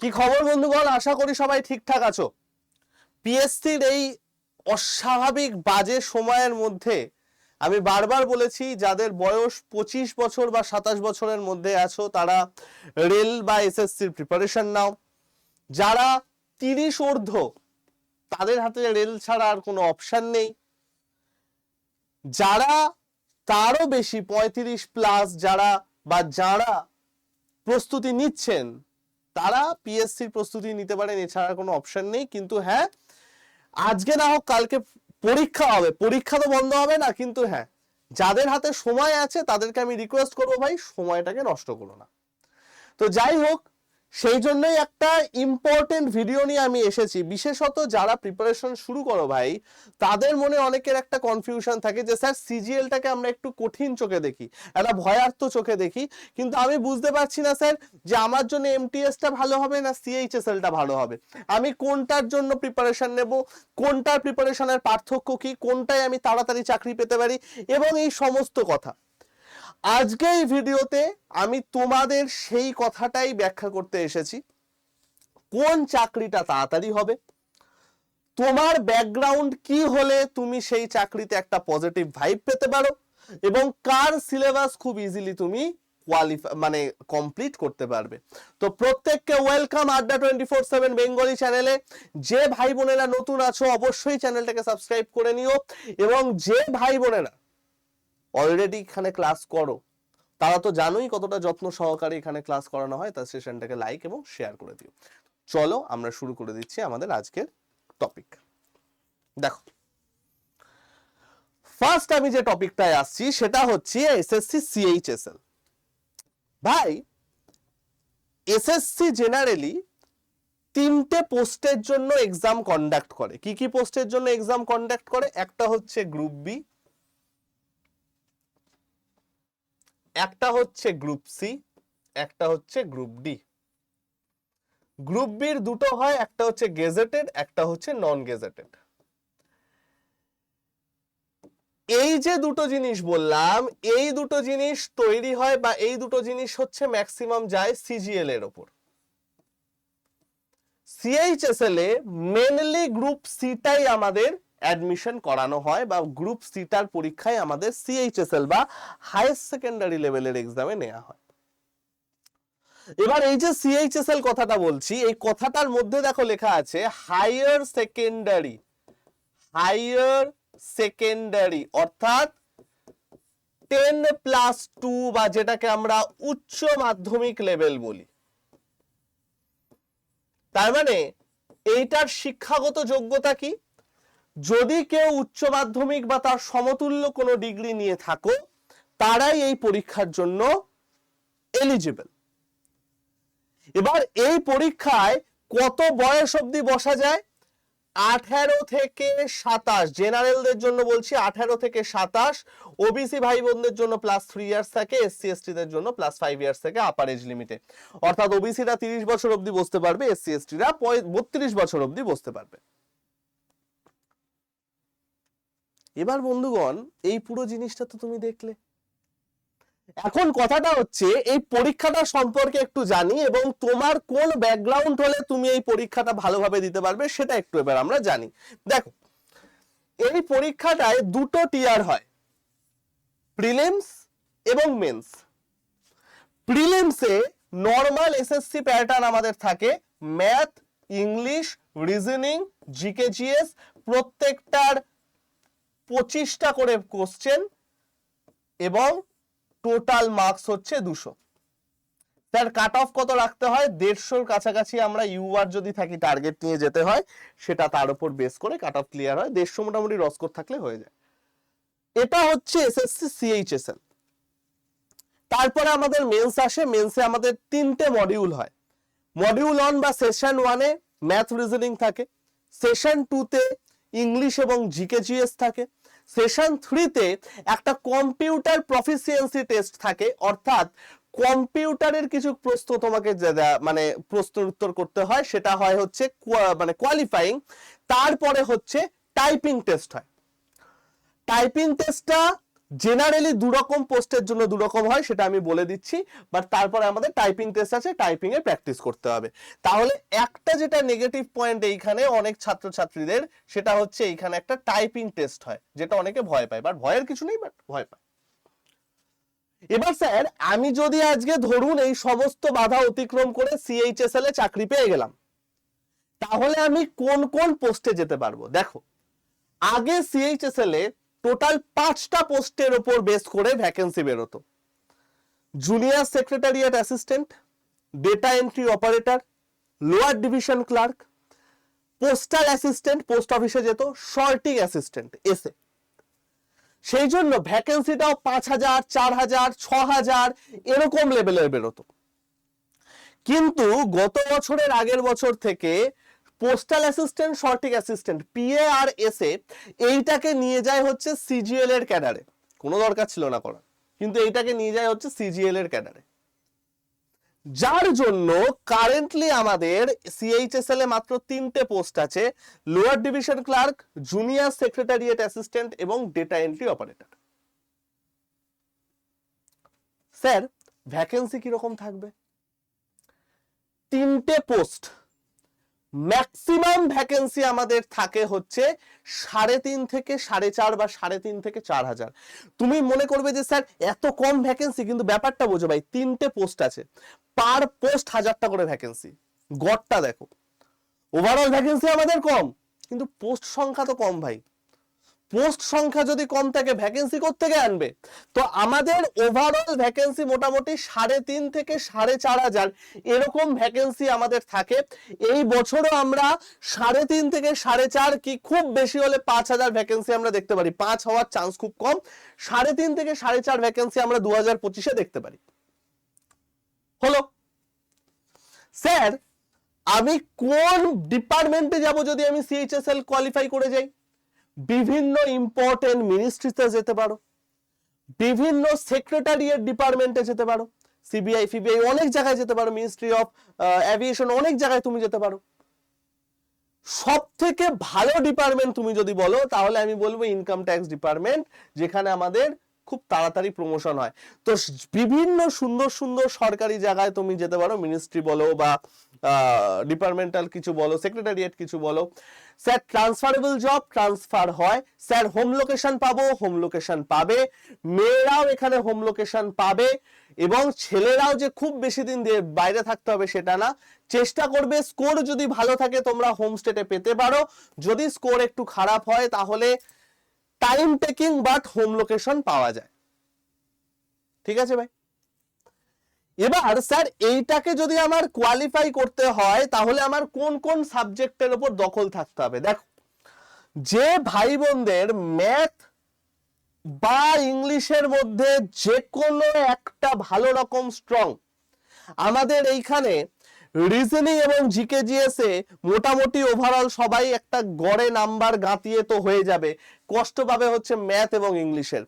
কি খবর, বন্ধুগণ? আশা করি সবাই ঠিকঠাক আছো। পিএসসির এই অস্বাভাবিক বাজে সময়ের মধ্যে আমি বারবার বলেছি, যাদের বয়স পঁচিশ বছর বা সাতাশ বছরের মধ্যে আছো, তারা রেল বা এসএসসির প্রিপারেশন নাও। যারা তিরিশ ঊর্ধ্ব, তাদের হাতে রেল ছাড়া আর কোনো অপশান নেই। যারা তারও বেশি, পঁয়ত্রিশ প্লাস যারা বা যারা প্রস্তুতি নিচ্ছেন তারা পিএসসির প্রস্তুতি নিতে পারেন, এছাড়া কোনো অপশন নেই। কিন্তু হ্যাঁ আজকে না হোক কালকে পরীক্ষা হবে। পরীক্ষা তো বন্ধ হবে না, কিন্তু হ্যাঁ যাদের হাতে সময় আছে তাদেরকে আমি রিকোয়েস্ট করব ভাই, সময়টাকে নষ্ট করো না। তো যাই হোক সেই জন্যই একটা ইম্পর্টেন্ট ভিডিও নিয়ে আমি এসেছি। বিশেষত যারা প্রিপারেশন শুরু করো ভাই, তাদের মনে অনেকের একটা কনফিউশন থাকে যে, স্যার সিজিএলটাকে আমরা একটু কঠিন চোখে দেখি, একটা ভয়ার্থ চোখে দেখি। কিন্তু আমি বুঝতে পারছি না, স্যার, যে আমার জন্য এমটিএসটা ভালো হবে না সিএইচএসএলটা ভালো হবে? আমি কোনটার জন্য প্রিপারেশন নেব, কোনটার প্রিপারেশনের পার্থক্য কি, কোনটায় আমি তাড়াতাড়ি চাকরি পেতে পারি, এবং এই সমস্ত কথা। আজকে এই ভিডিওতে আমি তোমাদের সেই কথাটাই ব্যাখ্যা করতে এসেছি। কোন চাকরিটা তাড়াতাড়ি হবে? তোমার ব্যাকগ্রাউন্ড কি হলে তুমি সেই চাকরিতে একটা পজিটিভ ভাইব পেতে পারো? এবং কার সিলেবাস খুব ইজিলি তুমি কোয়ালিফাই মানে কমপ্লিট করতে পারবে? তো প্রত্যেককে ওয়েলকাম আড্ডা টোয়েন্টি ফোর সেভেন বেঙ্গলি চ্যানেলে যে ভাই বোনেরা নতুন আছো, অবশ্যই চ্যানেলটাকে সাবস্ক্রাইব করে নিও। এবং যে ভাই বোনেরা অলরেডি এখানে ক্লাস করো। তারা তো জানোই কতটা যত্ন সহকারে এখানে ক্লাস করানো হয়, তার সেশনটাকে লাইক এবং শেয়ার করে দিও। চলো, আমরা শুরু করে দিচ্ছি আমাদের আজকের টপিক দেখো। ফার্স্ট আমি যে টপিকটায় আসছি, সেটা হচ্ছে এসএসসি সিএইচএসএল ভাই এসএসসি জেনারেলি তিনটে পোস্টের জন্য এক্সাম কন্ডাক্ট করে। কি কি পোস্টের জন্য এক্সাম কন্ডাক্ট করে? একটা হচ্ছে গ্রুপ বি একটা হচ্ছে গ্রুপ সি একটা হচ্ছে গ্রুপ ডি গ্রুপ বির দুটো হয়, একটা হচ্ছে গেজেটেড একটা হচ্ছে নন গেজেটেড এই যে দুটো জিনিস বললাম, এই দুটো জিনিস তৈরি হয় বা এই দুটো জিনিস হচ্ছে ম্যাক্সিমাম যায় সিজিএল এর ওপর। সিএইচএসএল এ মেনলি গ্রুপ সিটাই আমাদের অ্যাডমিশন করানো হয় বা গ্রুপ সিটার পরীক্ষায় আমাদের সিএইচএসএল বা হায়ার সেকেন্ডারি লেভেলের এক্সামে নেওয়া হয়। এবার এই যে সিএইচএসএল কথাটা বলছি, এই কথাটার মধ্যে দেখো লেখা আছে হায়ার সেকেন্ডারি হায়ার সেকেন্ডারি অর্থাৎ টেন প্লাস টু বা যেটাকে আমরা উচ্চ মাধ্যমিক লেভেল বলি। তার মানে এইটার শিক্ষাগত যোগ্যতা কি? যদি কেউ উচ্চ মাধ্যমিক বা তার সমতুল্য কোনো ডিগ্রি নিয়ে থাকো তারাই এই পরীক্ষার জন্য এলিজিবল এবার এই পরীক্ষায় কত বয়স অবধি বসা যায়? আঠারো থেকে সাতাশ। জেনারেলদের জন্য বলছি আঠারো থেকে সাতাশ। ওবিসি ভাই বোনদের জন্য প্লাস থ্রি ইয়ার্স থাকে এসসি এসটিদের জন্য প্লাস ফাইভ ইয়ার্স থেকে আপার এজ লিমিটে অর্থাৎ ওবিসিরা তিরিশ বছর অবধি বসতে পারবে এসসি এসটিরা বত্রিশ বছর অবধি বসতে পারবে। এবার বন্ধুগণ, এই পুরো জিনিসটা তো তুমি দেখলে। এখন কথাটা হচ্ছে, এই পরীক্ষাটা সম্পর্কে একটু জানি এবং তোমার কোন ব্যাকগ্রাউন্ড হলে তুমি এই পরীক্ষাটা ভালোভাবে দিতে পারবে সেটা একটু এবার আমরা জানি। দেখো, এই পরীক্ষাটায় দুটো টিয়ার হয় প্রিলিমস এবং মেন্স প্রিলিমসে নর্মাল এসএসসি প্যাটার্ন আমাদের থাকে math English reasoning GK GS প্রত্যেকটার পঁচিশটা করে কোশ্চেন এবং টোটাল মার্কস হচ্ছে দুশো। তার কাট অফ কত রাখতে হয়? দেড়শোর কাছাকাছি আমরা ইউআর যদি থাকি টার্গেট নিয়ে যেতে হয়, সেটা তার উপর বেস করে কাট অফ ক্লিয়ার হয়। দেড়শো মোটামুটি রস্কোর থাকলে হয়ে যায়। এটা হচ্ছে এসএসসি সিএইচএসএল তারপরে আমাদের মেন্স আসে। মেন্সে আমাদের তিনটে মডিউল হয়। মডিউল ওয়ান বা সেশন ওয়ানে ম্যাথ রিজনিং থাকে। সেশন টুতে ইংলিশ এবং জিকে জিএস থাকে। সেশন থ্রিতে একটা কম্পিউটার প্রফিসিয়েন্সি টেস্ট থাকে। অর্থাৎ কম্পিউটারের কিছু প্রশ্ন তোমাকে মানে প্রশ্নের উত্তর করতে হয়, সেটা হয় হচ্ছে মানে কোয়ালিফাইং তারপরে হচ্ছে টাইপিং টেস্ট হয়। টাইপিং টেস্টটা জেনারেলি দু রকম পোস্টের জন্য দু রকম হয়, সেটা আমি বলে দিচ্ছি। বাট তারপরে আমাদের টাইপিং টেস্ট আছে টাইপিং এ প্র্যাকটিস করতে হবে। তাহলে একটা যেটা নেগেটিভ পয়েন্ট এইখানে অনেক ছাত্রছাত্রীদের, সেটা হচ্ছে এইখানে একটা টাইপিং টেস্ট হয়, যেটা অনেকে ভয় পায়। বাট ভয়ের কিছু নেই বাট ভয় পায়। এবার স্যার, আমি যদি আজকে ধরুন এই সমস্ত বাধা অতিক্রম করে সিএইচএসএল এ চাকরি পেয়ে গেলাম, তাহলে আমি কোন কোন পোস্টে যেতে পারব? দেখো, আগে সিএইচএসএল এ টোটাল পাঁচটা পোস্টের ওপর বেস করে ভ্যাকেন্সি বেরোতো। Junior secretariat assistant data entry operator lower division clerk postal assistant post অফিসে যেত শর্টিং অ্যাসিস্ট্যান্ট এসে সেই জন্য ভ্যাকেন্সিটাও পাঁচ হাজার, চার হাজার, ছ হাজার, এরকম লেভেলের বেরোতো। কিন্তু গত বছরের আগের বছর থেকে postal assistant sorting assistant PA আর এসে এইটাকে নিয়ে যায় হচ্ছে সিজিএল এর ক্যাডারে। কোনো দরকার ছিল না করার। কিন্তু এইটাকে নিয়ে যায় হচ্ছে সিজিএল এর ক্যাডারে। যার জন্য কারেন্টলি আমাদের সিএইচএসএল এ মাত্র তিনটে পোস্ট আছে lower division clerk junior secretariat assistant এবং data entry operator sir vacancy কীরকম থাকবে? তিনটে পোস্ট ম্যাক্সিমাম ভ্যাকেন্সি আমাদের থাকে হচ্ছে সাড়ে তিন থেকে সাড়ে চার বা সাড়ে তিন থেকে চার হাজার। তুমি মনে করবে যে, স্যার, এত কম ভ্যাকেন্সি কিন্তু ব্যাপারটা বোঝো ভাই, তিনটে পোস্ট আছে। পার পোস্ট হাজারটা করে ভ্যাকেন্সি গড়টা দেখো। ওভারঅল ভ্যাকেন্সি আমাদের কম, কিন্তু পোস্ট সংখ্যা তো কম ভাই। পোস্ট সংখ্যা যদি কম থাকে ভ্যাকেন্সি থেকে আনবে? তো আমাদের ওভারঅল ভ্যাকেন্সি মোটামুটি সাড়ে তিন থেকে সাড়ে চার হাজার এরকম ভ্যাকেন্সি আমাদের থাকে। এই বছরও আমরা সাড়ে তিন থেকে সাড়ে চার কি খুব বেশি হলে পাঁচ হাজার ভ্যাকেন্সি আমরা দেখতে পারি। পাঁচ হওয়ার চান্স খুব কম। সাড়ে তিন থেকে সাড়ে চার ভ্যাকেন্সি আমরা দু হাজার পঁচিশে দেখতে পারি। হলো? স্যার, আমি কোন ডিপার্টমেন্টে যাব যদি আমি সিএইচএসএল কোয়ালিফাই করে যাই? বিভিন্ন ইম্পর্টেন্ট মিনিস্ট্রিতে যেতে পারো, বিভিন্ন সেক্রেটারিয়েট ডিপার্টমেন্টে যেতে পারো সিবিআই ফিবিআই অনেক জায়গায় যেতে পারো মিনিস্ট্রি অফ অ্যাভিয়েশন অনেক জায়গায় তুমি যেতে পারো। সব থেকে ভালো ডিপার্টমেন্ট তুমি যদি বলো, তাহলে আমি বলব ইনকাম ট্যাক্স ডিপার্টমেন্ট যেখানে আমাদের খুব তাড়াতাড়ি প্রমোশন হয়। তো বিভিন্ন সুন্দর সুন্দর সরকারি জায়গায় তুমি যেতে পারো মিনিস্ট্রি বলো বা ডিপার্টমেন্টাল কিছু বলো সেক্রেটারিয়েট কিছু বলো। স্যার ট্রান্সফারেবল জব ট্রান্সফার হয়। স্যার হোম লোকেশন পাবো হোম লোকেশন পাবে। মেয়েরাও এখানে হোম লোকেশন পাবে এবং ছেলেরাও যে খুব বেশি দিন বাইরে থাকতে হবে সেটা না। চেষ্টা করবে স্কোর যদি ভালো থাকে তোমরা হোম স্টেটে পেতে পারো। যদি স্কোর একটু খারাপ হয় তাহলে time taking but home location পাওয়া যায়। ঠিক আছে ভাই? এবার স্যার, এইটাকে যদি আমার কোয়ালিফাই করতে হয়, তাহলে আমার কোন কোন সাবজেক্টের ওপর দখল থাকতে হবে? দেখো, যে ভাই বোনদের ম্যাথ বা ইংলিশের মধ্যে যে কোনো একটা ভালো রকম স্ট্রং আমাদের এইখানে রিজনিং এবং জিকে জিএস মোটামুটি ওভারঅল সবাই একটা গড়ে নাম্বার গাঁতিয়ে তো হয়ে যাবে। কষ্ট পাবে হচ্ছে ম্যাথ এবং ইংলিশের।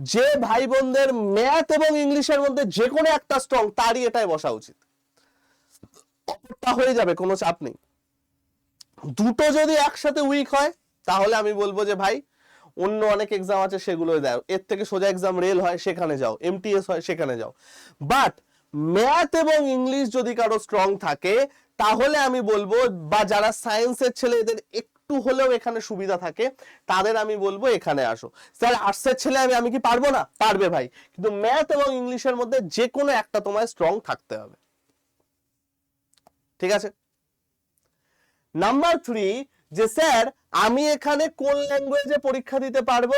যে ভাই বোনদের ম্যাথ এবং ইংলিশের মধ্যে যে কোনো একটা স্ট্রং তারই এটাই বসা উচিত। হয়ে যাবে, কোনো চাপ নেই। দুটো যদি একসাথে উইক হয়, তাহলে আমি বলব যে ভাই, অন্য অনেক এক্সাম আছে সেগুলো দাও। এর থেকে সোজা এক্সাম রেল হয়, সেখানে যাও। এমটিএস হয়, সেখানে যাও। বাট ম্যাথ এবং ইংলিশ যদি কারও স্ট্রং থাকে, তাহলে আমি বলব, বা যারা সায়েন্সের ছেলে, এদের একটু হলেও এখানে সুবিধা থাকে, তাদের আমি বলব এখানে আসো। স্যার আর্টসের ছেলে আমি আমি কি পারব না? পারবে ভাই। কিন্তু ম্যাথ এবং ইংলিশের মধ্যে যে কোনো একটা তোমায় স্ট্রং থাকতে হবে। ঠিক আছে? নাম্বার থ্রি যে স্যার, আমি এখানে কোন ল্যাঙ্গুয়েজে পরীক্ষা দিতে পারব?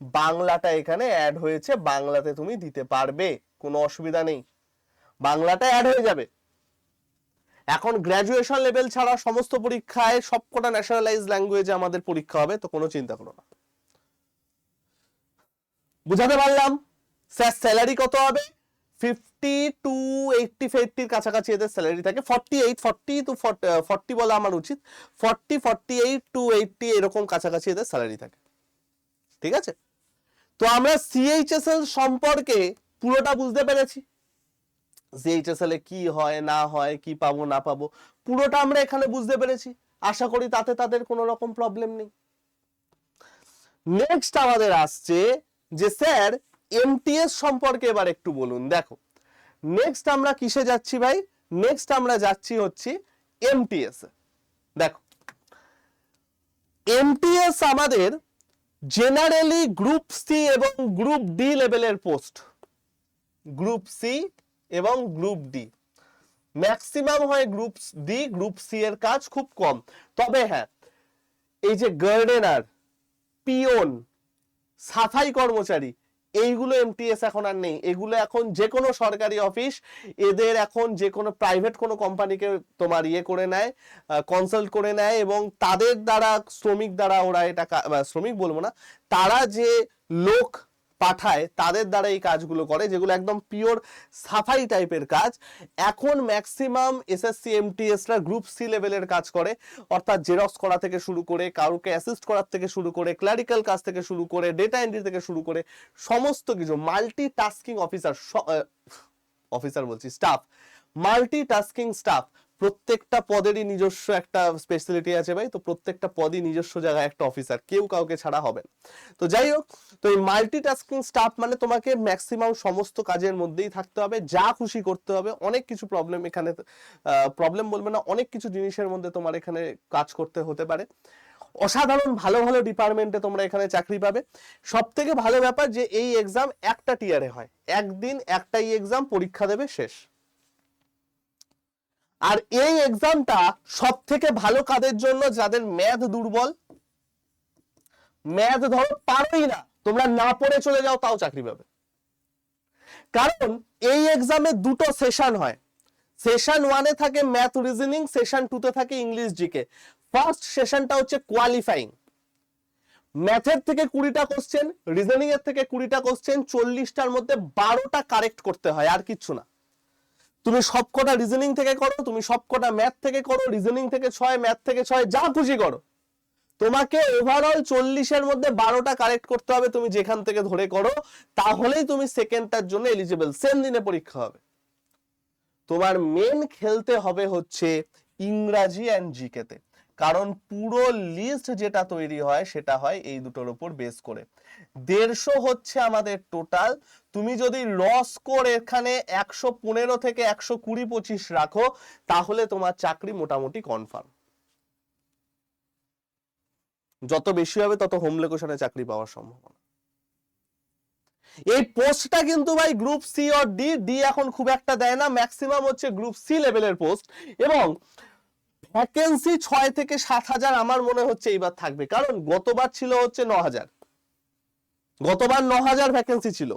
বাংলাটা এখানে অ্যাড হয়েছে, বাংলাতে তুমি দিতে পারবে। কোনো অসুবিধা নেই। বাংলাটা অ্যাড হয়ে যাবে। এখন গ্র্যাজুয়েশন লেভেল ছাড়া সমস্ত পরীক্ষায় সবকটা ন্যাশনালাইজ ল্যাঙ্গুয়েজে আমাদের পরীক্ষা হবে, তো কোনো চিন্তা করো না। বুঝাতে পারলাম? স্যার স্যালারি কত হবে? ফিফটি টু এইটটি ফিফটির কাছাকাছি এদের স্যালারি থাকে। Forty eight forty two forty বলা আমার উচিত। Forty forty eight to eighty এরকম কাছাকাছি এদের স্যালারি থাকে। ঠিক আছে? তো আমরা সিএইচএসএল সম্পর্কে পুরোটা বুঝতে পেরেছি। সিএইচএসএল এ কি হয়, না হয়, কি পাবো, না পাবো, পুরোটা আমরা এখানে বুঝতে পেরেছি। আশা করি তাতে তাদের কোনো রকম প্রবলেম নেই। নেক্সট আমাদের আসছে যে, স্যার এমটিএস সম্পর্কে এবার একটু বলুন। দেখো নেক্সট আমরা কিসে যাচ্ছি ভাই? নেক্সট আমরা যাচ্ছি হচ্ছে এমটিএস দেখো এমটিএস আমাদের জেনারেলি গ্রুপ সি এবং গ্রুপ ডি লেভেলের পোস্ট গ্রুপ সি এবং গ্রুপ ডি। ম্যাক্সিমাম হয় গ্রুপ ডি, গ্রুপ সি এর কাজ খুব কম। তবে হ্যাঁ এই যে গার্ডেনার, পিওন, সাফাই কর্মচারী, এইগুলো এমটিএস এখন আর নেই। এগুলো এখন যে কোনো সরকারি অফিস, এদের এখন যে কোনো প্রাইভেট কোনো কোম্পানিকে তোমার ইয়ে করে নেয় কনসাল্ট করে নেয় এবং তাদের দ্বারা, শ্রমিক দ্বারা ওরা এটা শ্রমিক বলব না, তারা যে লোক পাঠায়, তাদের দ্বারা এই কাজগুলো করে, যেগুলো একদম পিওর সাফাই টাইপের কাজ। এখন ম্যাক্সিমাম এসএসসি এমটিএসরা গ্রুপ সি লেভেলের কাজ করে। অর্থাৎ জেরক্স করা থেকে শুরু করে কাউকে অ্যাসিস্ট করার থেকে শুরু করে ক্লারিক্যাল কাজ থেকে শুরু করে ডেটা এন্ট্রি থেকে শুরু করে, সমস্ত কিছু মাল্টি টাস্কিং অফিসার অফিসার বলছি স্টাফ মাল্টি টাস্কিং স্টাফ প্রত্যেকটা পদেরই নিজস্ব একটা স্পেশালিটি আছে ভাই, তো প্রত্যেকটা পদই নিজস্ব জায়গায় একটা অফিসার কেউ কাউকে ছাড়া হবে তো যাই হোক, তো এই মাল্টি টাস্কিং স্টাফ মানে তোমাকে ম্যাক্সিমাম সমস্ত কাজের মধ্যেই থাকতে হবে, যা খুশি করতে হবে, অনেক কিছু প্রবলেম এখানে প্রবলেম বলবে না, অনেক কিছু জিনিসের মধ্যে তোমার এখানে কাজ করতে হতে পারে। অসাধারণ ভালো ভালো ডিপার্টমেন্টে তোমরা এখানে চাকরি পাবে। সব থেকে ভালো ব্যাপার যে এই এক্সাম একটা টিয়ারে হয়। একদিন একটাই এক্সাম পরীক্ষা দেবে শেষ। আর এই এক্সামটা সব থেকে ভালো কাদের জন্য? যাদের ম্যাথ দুর্বল। ম্যাথ ধরো পারোই না। তোমরা না পড়ে চলে যাও, তাও চাকরি পাবে। কারণ এই এক্সামে দুটো সেশন হয়। সেশন ওয়ানে থাকে ম্যাথ রিজনিং সেশন টুতে থাকে ইংলিশ জিকে ফার্স্ট সেশনটা হচ্ছে কোয়ালিফাইং ম্যাথের থেকে কুড়িটা কোশ্চেন রিজনিং এর থেকে কুড়িটা কোশ্চেন চল্লিশটার মধ্যে বারোটা কারেক্ট করতে হয়, আর কিচ্ছু না। তুমি সবকটা রিজনিং থেকে করো, তুমি সবকটা ম্যাথ থেকে করো রিজনিং থেকে ছয় ম্যাথ থেকে ছয়, যা খুশি করো। তোমাকে ওভারঅল চল্লিশের মধ্যে বারোটা কারেক্ট করতে হবে, তুমি যেখান থেকে ধরে করো, তাহলেই তুমি সেকেন্ডটার জন্য এলিজিবল সেম দিনে পরীক্ষা হবে। তোমার মেন খেলতে হবে হচ্ছে ইংরাজি অ্যান্ড জিকেতে কারণ পুরো লিস্ট যেটা তৈরি হয়, সেটা হয় এই দুটোর উপর বেস করে। দেড়শো হচ্ছে আমাদের টোটাল তুমি যদি র স্কোর এখানে একশো পনেরো থেকে একশো কুড়ি পঁচিশ রাখো, তাহলে তোমার চাকরি মোটামুটি কনফার্ম যত বেশি হবে, তত হোম লোকেশনে চাকরি পাওয়ার সম্ভাবনা। এই পোস্টটা কিন্তু ভাই গ্রুপ সি আর ডি ডি এখন খুব একটা দেয় না ম্যাক্সিমাম হচ্ছে গ্রুপ সি লেভেলের পোস্ট এবং ভ্যাকেন্সি ছয় থেকে সাত হাজার আমার মনে হচ্ছে এইবার থাকবে। কারণ গতবার ছিল হচ্ছে ন হাজার। গতবার ন হাজার ভ্যাকেন্সি ছিল।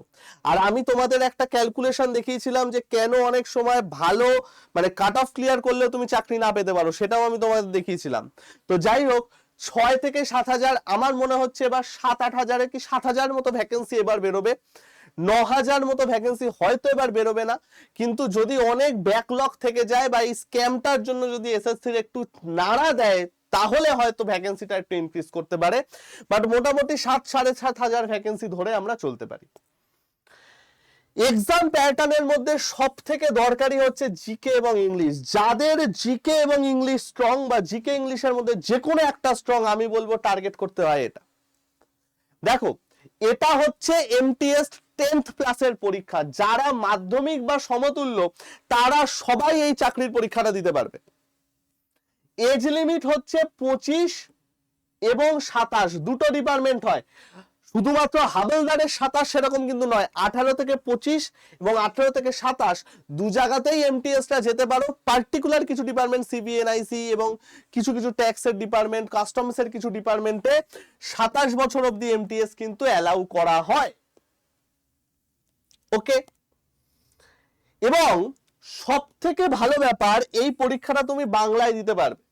আর আমি তোমাদের একটা ক্যালকুলেশন দেখিয়েছিলাম যে কেন অনেক সময় ভালো মানে কাট অফ ক্লিয়ার করলেও তুমি চাকরি না পেতে পারো, সেটাও আমি তোমাদের দেখিয়েছিলাম। তো যাই হোক, ছয় থেকে সাত হাজার আমার মনে হচ্ছে এবার সাত আট হাজারে কি সাত হাজার মতো ভ্যাকেন্সি এবার বেরোবে। ন হাজার মতো ভ্যাকেন্সি হয়তো এবার বেরোবে না। কিন্তু যদি অনেক ব্যাকলগ থেকে যায় বা এই স্ক্যামটার জন্য যদি এসএসসির একটু নাড়া দেয়, তাহলে হয়তো ভ্যাকেন্সিটা একটু ইনক্রিজ করতে পারে। বাট মোটামুটি সাত, সাড়ে সাত হাজার ভ্যাকেন্সি ধরে আমরা চলতে পারি। এক্সাম প্যাটার্নের মধ্যে সব থেকে দরকারি হচ্ছে জিকে এবং ইংলিশ যাদের জিকে এবং ইংলিশ স্ট্রং বা জিকে ইংলিশের মধ্যে যে কোনো একটা স্ট্রং আমি বলব টার্গেট করতে হয় এটা। দেখো, এটা হচ্ছে এমটিএস টেন্থ ক্লাসের পরীক্ষা, যারা মাধ্যমিক বা সমতুল্য, তারা সবাই এই চাকরির পরীক্ষাটা দিতে পারবে। এজ লিমিট হচ্ছে পঁচিশ এবং সাতাশ, দুটো ডিপার্টমেন্ট হয়। শুধুমাত্র হাবেলদারের সাতাশ সেরকম কিন্তু নয়, আঠারো থেকে পঁচিশ এবং আঠারো থেকে সাতাশ, দু জায়গাতেই এমটিএসটা যেতে পারো। পার্টিকুলার কিছু ডিপার্টমেন্ট সিবিএনআইসি এবং কিছু কিছু ট্যাক্সের ডিপার্টমেন্ট কাস্টমসের কিছু ডিপার্টমেন্টে সাতাশ বছর অবধি এমটিএস কিন্তু অ্যালাউ করা হয়। ওকে? এবং সব থেকে ভালো ব্যাপার, এই পরীক্ষাটা তুমি বাংলায় দিতে পারবে।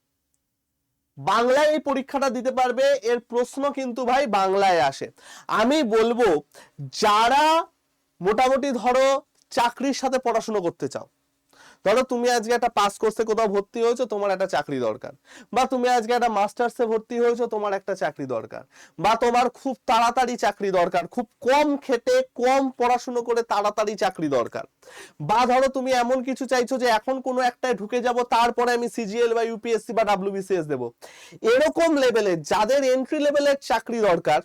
বাংলায় এই পরীক্ষাটা দিতে পারবে, এর প্রশ্ন কিন্তু ভাই বাংলায় আসে। আমি বলব, যারা মোটামুটি ধরো চাকরির সাথে পড়াশোনা করতে চাও ধরো তুমি আজকে একটা পাস কোর্সে কোথাও ভর্তি হয়েছো, তোমার একটা চাকরি দরকার। বা তুমি আজকে একটা মাস্টার্সে ভর্তি হয়েছো, তোমার একটা চাকরি দরকার। বা তোমার খুব তাড়াতাড়ি চাকরি দরকার, খুব কম খেটে কম পড়াশুনো করে তাড়াতাড়ি চাকরি দরকার। বা ধরো তুমি এমন কিছু চাইছো যে এখন কোনো একটায় ঢুকে যাব, তারপরে আমি সিজিএল বা ইউপিএসসি বা ডাব্লিউবিসিএস দেবো। এরকম লেভেলে যাদের এন্ট্রি লেভেলের চাকরি দরকার,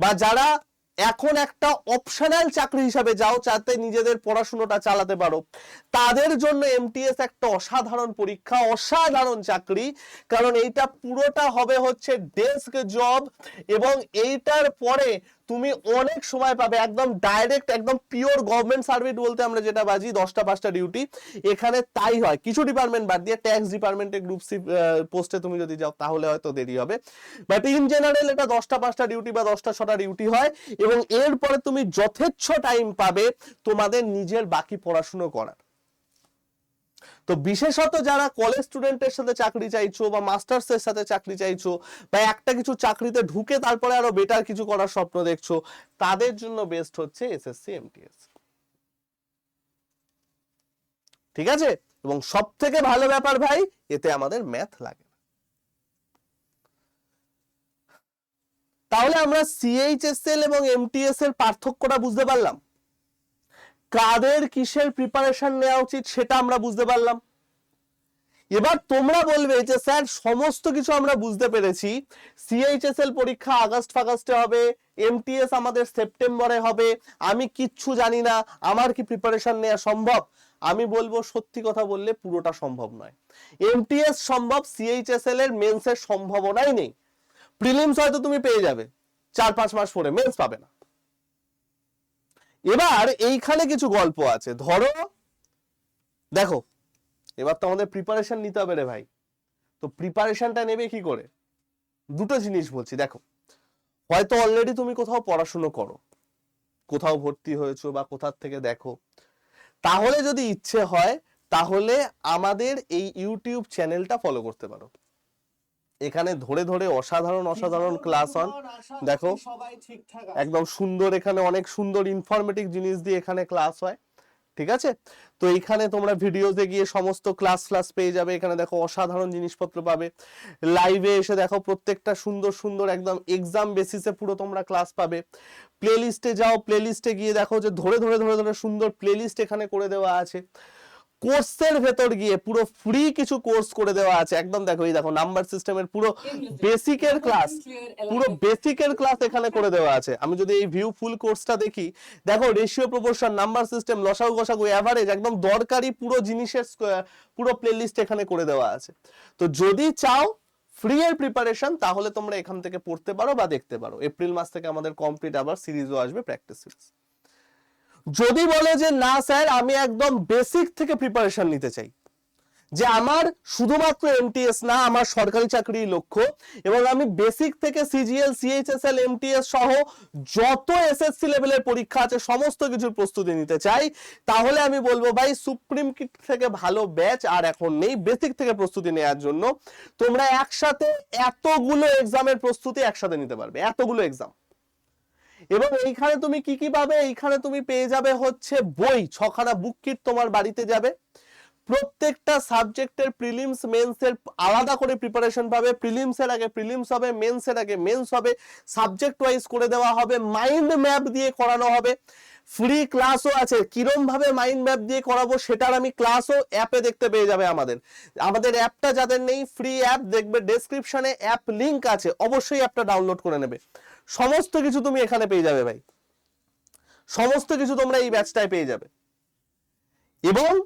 বা যারা এখন একটা অপশনাল চাকরি হিসাবে যাও যাতে নিজেদের পড়াশোনাটা চালাতে পারো। তাদের জন্য এমটিএস একটা অসাধারণ পরীক্ষা, অসাধারণ চাকরি, কারণ এইটা পুরোটা হবে হচ্ছে ডেস্ক জব এবং এইটার পরে তুমি অনেক সময় পাবে, একদম ডাইরেক্ট একদম পিওর গভর্নমেন্ট সার্ভিস বলতে আমরা যেটা বাজি, দশটা, পাঁচটা ডিউটি এখানে তাই হয়। কিছু ডিপার্টমেন্ট বাদ দিয়ে ট্যাক্স ডিপার্টমেন্টে গ্রুপ সি পোস্টে তুমি যদি যাও, তাহলে হয়তো দেরি হবে। বাট ইন জেনারেল এটা দশটা, পাঁচটা ডিউটি বা দশটা, ছটা ডিউটি হয় এবং এরপরে তুমি যথেচ্ছ টাইম পাবে তোমাদের নিজের বাকি পড়াশুনো করার। তো বিশেষত যারা কলেজ স্টুডেন্টের সাথে চাকরি চাইছো বা মাস্টার্স এর সাথে চাকরি চাইছো বা একটা কিছু চাকরিতে ঢুকে তারপরে আরও বেটার কিছু করার স্বপ্ন দেখছ, তাদের জন্য বেস্ট হচ্ছে এসএসসি এমটিএস ঠিক আছে? এবং সব থেকে ভালো ব্যাপার ভাই, এতে আমাদের ম্যাথ লাগে তাহলে আমরা সিএইচএসএল এবং এমটিএস এর পার্থক্যটা বুঝতে পারলাম? কাদের কিসের প্রিপারেশন নেওয়া উচিত সেটা আমরা বুঝতে পারলাম। এবার তোমরা বলবে যে, স্যার, সমস্ত কিছু আমরা বুঝতে পেরেছি। সিএইচএসএল পরীক্ষা আগস্ট ফাগাস্টে হবে এমটিএস আমাদের সেপ্টেম্বরে হবে। আমি কিচ্ছু জানি না, আমার কি প্রিপারেশন নেওয়া সম্ভব? আমি বলব, সত্যি কথা বললে পুরোটা সম্ভব নয়। এমটিএস সম্ভব সিএইচএসএল এর মেন্সের সম্ভাবনাই নেই। প্রিলিমস হয়তো তুমি পেয়ে যাবে, চার পাঁচ মাস পরে মেন্স পাবে না। এবার এইখানে কিছু গল্প আছে। ধরো, দেখো, এবার তো আমাদের প্রিপারেশন নিতে হবে রে ভাই। তো প্রিপারেশনটা নেবে কি করে? দুটো জিনিস বলছি, দেখো। হয়তো অলরেডি তুমি কোথাও পড়াশুনো করো, কোথাও ভর্তি হয়েছো বা কোথার থেকে দেখো। তাহলে যদি ইচ্ছে হয়, তাহলে আমাদের এই ইউটিউব চ্যানেলটা ফলো করতে পারো। এখানে ধরে ধরে অসাধারণ অসাধারণ ক্লাস হন দেখো একদম সুন্দর এখানে অনেক সুন্দর ইনফরমেটিভ জিনিস দিয়ে এখানে ক্লাস হয় ঠিক আছে? তো এখানে তোমরা ভিডিওতে গিয়ে সমস্ত ক্লাস ক্লাস পেয়ে যাবে এখানে দেখো অসাধারণ জিনিসপত্র পাবে। লাইভে এসে দেখো প্রত্যেকটা সুন্দর সুন্দর একদম এক্সাম বেসিসে পুরো তোমরা ক্লাস পাবে। প্লেলিস্টে যাও প্লেলিস্টে গিয়ে দেখো যে ধরে ধরে ধরে ধরে সুন্দর প্লেলিস্ট এখানে করে দেওয়া আছে। কোর্সের ভেতর গিয়ে পুরো ফ্রি কিছু কোর্স করে দেওয়া আছে। একদম দেখো এই দেখো নাম্বার সিস্টেমের পুরো বেসিকের ক্লাস পুরো বেসিকের ক্লাস এখানে করে দেওয়া আছে। আমি যদি এই ভিউ ফুল কোর্সটা দেখি দেখো রেশিও প্রপোর্শন নাম্বার সিস্টেম লসাগু গসাগু এভারেজ একদম দরকারি পুরো জিনিসের পুরো প্লেলিস্ট এখানে করে দেওয়া আছে। তো যদি চাও ফ্রি এর প্রিপারেশন তাহলে তোমরা এখান থেকে পড়তে পারো বা দেখতে পারো। এপ্রিল মাস থেকে আমাদের কমপ্লিট আবার সিরিজও আসবে প্র্যাকটিস সিরিজ যদি বলে যে, না স্যার, আমি একদম বেসিক থেকে প্রিপারেশন নিতে চাই। যে আমার শুধুমাত্র এমটিএস না, আমার সরকারি চাকরির লক্ষ্য এবং আমি বেসিক থেকে সিজিএল সিএইচএসএল এমটিএস সহ যত এসএসসি লেভেলের পরীক্ষা আছে, সমস্ত কিছুর প্রস্তুতি নিতে চাই, তাহলে আমি বলব, ভাই সুপ্রিম কিট থেকে ভালো ব্যাচ আর এখন নেই বেসিক থেকে প্রস্তুতি নেওয়ার জন্য তোমরা একসাথে এতগুলো এক্সামের প্রস্তুতি একসাথে নিতে পারবে, এতগুলো এক্সাম এবং এইখানে তুমি কি কি পাবে? এইখানে তুমি পেয়ে যাবে হচ্ছে বই। ছখানা বুককিট তোমার বাড়িতে যাবে। প্রত্যেকটা সাবজেক্টের প্রিলিমস মেন্সের আলাদা করে প্রিপারেশন পাবে। প্রিলিমসের আগে প্রিলিমস হবে মেন্সের আগে মেন্স হবে। সাবজেক্ট ওয়াইজ করে দেওয়া হবে। মাইন্ড ম্যাপ দিয়ে করানো হবে। ফ্রি ক্লাসও আছে। কিরম ভাবে মাইন্ড ম্যাপ দিয়ে করাবো সেটার আমি ক্লাসও অ্যাপে দেখতে পেয়ে যাবে আমাদের। আমাদের অ্যাপটা যাদের নেই ফ্রি অ্যাপ দেখবে ডেসক্রিপশনে অ্যাপ লিংক আছে। অবশ্যই অ্যাপটা ডাউনলোড করে নেবে। সমস্ত কিছু তুমি এখানে পেয়ে যাবে ভাই। সমস্ত কিছু তোমরা এই ব্যাচটায় পেয়ে যাবে। এবং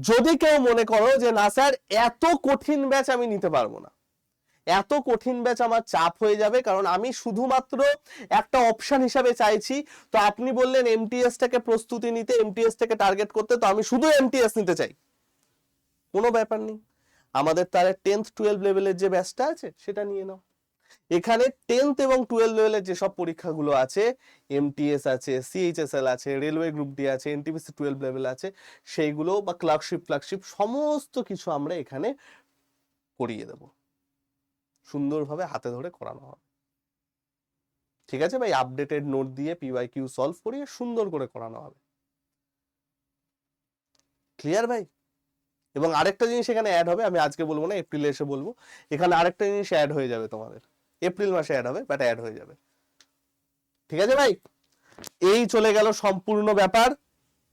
যদি কেউ মনে করো যে, না স্যার এত কঠিন ব্যাচ আমি নিতে পারব না। এত কঠিন ব্যাচ আমার চাপ হয়ে যাবে, কারণ আমি শুধুমাত্র একটা অপশন হিসাবে চাইছি। তো আপনি বললেন এমটিএস টাকে প্রস্তুতি নিতে এমটিএস টাকে টার্গেট করতে, তো আমি শুধু এমটিএস নিতে চাই। কোনো ব্যাপার নেই। আমাদের তার টেন্থ টুয়েলভ লেভেলের যে ব্যাচটা আছে, সেটা নিয়ে নাও। এখানে টেন্থ এবং টুয়েলভ লেভেলের যেসব পরীক্ষাগুলো আছে এমটিএস আছে সিএইচএসএল আছে রেলওয়ে গ্রুপ ডি আছে এনটিপিসি টুয়েলভ লেভেল আছে, সেইগুলো বা ক্লার্কশিপ ফ্লাগশিপ সমস্ত কিছু আমরা এখানে করিয়ে দেব। সুন্দরভাবে হাতে ধরে করানো হবে। ঠিক আছে ভাই? আপডেটেড নোট দিয়ে পিওয়াই কিউ সলভ করিয়ে সুন্দর করে করানো হবে। ক্লিয়ার ভাই? এবং আরেকটা জিনিস এখানে অ্যাড হবে, আমি আজকে বলব না এপ্রিলে এসে বলব। এখানে আরেকটা জিনিস অ্যাড হয়ে যাবে তোমাদের। এপ্রিল মাসে অ্যাড হবে বাট অ্যাড হয়ে যাবে। ঠিক আছে ভাই? এই চলে গেল সম্পূর্ণ ব্যাপার।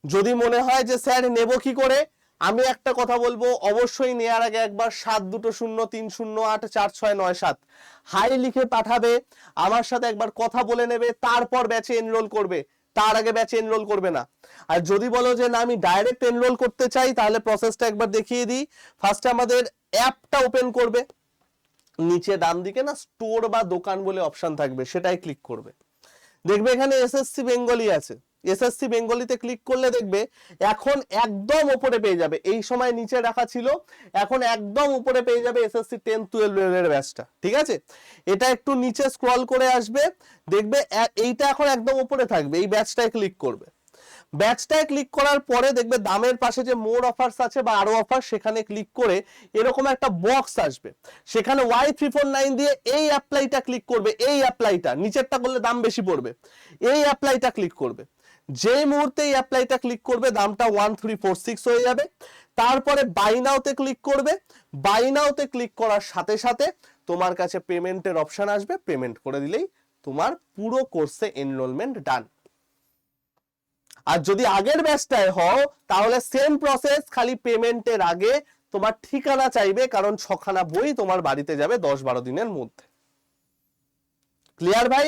যদি মনে হয় যে, স্যার, নেব কি করে? আমি একটা কথা বলব, অবশ্যই নেয়ার আগে একবার সাত দুটো শূন্য, তিন শূন্য, আট, চার, ছয়, নয়, সাত। হাই লিখে পাঠাবে, আমার সাথে একবার কথা বলে নেবে, তারপর ব্যাচে এনরোল করবে। তার আগে ব্যাচে এনরোল করবে না। আর যদি বলো যে, না, আমি ডাইরেক্ট এনরোল করতে চাই, তাহলে প্রসেসটা একবার দেখিয়ে দিই। ফার্স্টে আমাদের অ্যাপটা ওপেন করবে। নিচে ডান দিকে না স্টোর বা দোকান বলে অপশন থাকবে, সেটাই ক্লিক করবে। দেখবে এখানে এসএসসি বেঙ্গলি আছে। এসএসসি বেঙ্গলিতে ক্লিক করলে দেখবে এখন একদম উপরে পেয়ে যাবে। এই সময় নিচে রাখা ছিল, এখন একদম উপরে পেয়ে যাবে এসএসসি টেন টুয়েলভ এর ব্যাচটা ঠিক আছে? এটা একটু নিচে স্ক্রল করে আসবে, দেখবে এইটা এখন একদম উপরে থাকবে, এই ব্যাচটায় ক্লিক করবে। ব্যাচটায় ক্লিক করার পরে দেখবে দামের পাশে যে মোর অফার্স আছে বা আরও অফার সেখানে ক্লিক করে এরকম একটা বক্স আসবে। সেখানে ওয়াই থ্রি ফোর নাইন দিয়ে এই অ্যাপ্লাইটা ক্লিক করবে, এই অ্যাপ্লাইটা নিচেরটা করলে দাম বেশি পড়বে, এই অ্যাপ্লাইটা ক্লিক করবে। যেই মুহূর্তে এই অ্যাপ্লাইটা ক্লিক করবে, দামটা ওয়ান থ্রি ফোর সিক্স হয়ে যাবে। তারপরে বাইনাওতে ক্লিক করবে। বাইনাওতে ক্লিক করার সাথে সাথে তোমার কাছে পেমেন্টের অপশন আসবে। পেমেন্ট করে দিলেই তোমার পুরো কোর্সে এনরোলমেন্ট ডান আর যদি আগের ব্যাচটায় হও, তাহলে সেম প্রসেস খালি পেমেন্টের আগে তোমার ঠিকানা চাইবে, কারণ ছখানা বই তোমার বাড়িতে যাবে দশ বারো দিনের মধ্যে। ক্লিয়ার ভাই?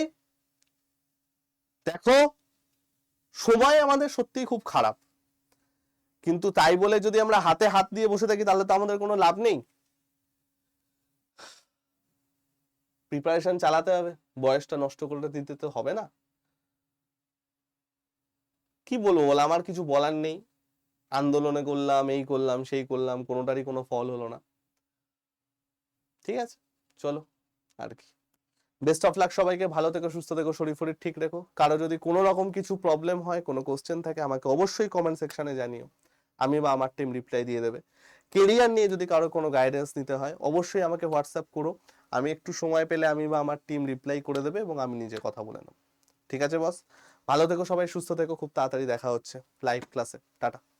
দেখো সময় আমাদের সত্যিই খুব খারাপ। কিন্তু তাই বলে যদি আমরা হাতে হাত দিয়ে বসে থাকি, তাহলে তো আমাদের কোনো লাভ নেই। প্রিপারেশন চালাতে হবে, বয়সটা নষ্ট করে দিতে তো হবে না। কি বলব বল, আমার কিছু বলার নেই। আন্দোলনে করলাম, এই করলাম, সেই করলাম, কোনোটারই কোনো ফল হলো না। ঠিক আছে, চলো, আর কি। বেস্ট অফ লাক সবাইকে, ভালো থেকো, সুস্থ থেকো, শরীর ফরির ঠিক রেখো। কারও যদি কোনো রকম কিছু প্রবলেম হয়, কোনো কোশ্চেন থাকে, আমাকে অবশ্যই কমেন্ট সেকশনে জানিও। আমি বা আমার টিম রিপ্লাই দিয়ে দেবে। কেরিয়ার নিয়ে যদি কারও কোনো গাইডেন্স নিতে হয়, অবশ্যই আমাকে হোয়াটসঅ্যাপ করো। আমি একটু সময় পেলে আমি বা আমার টিম রিপ্লাই করে দেবে এবং আমি নিজে কথা বলে নেব। ঠিক আছে বস ভালো থেকো সবাই, সুস্থ থেকো, খুব তাড়াতাড়ি দেখা হচ্ছে লাইভ ক্লাসে টাটা।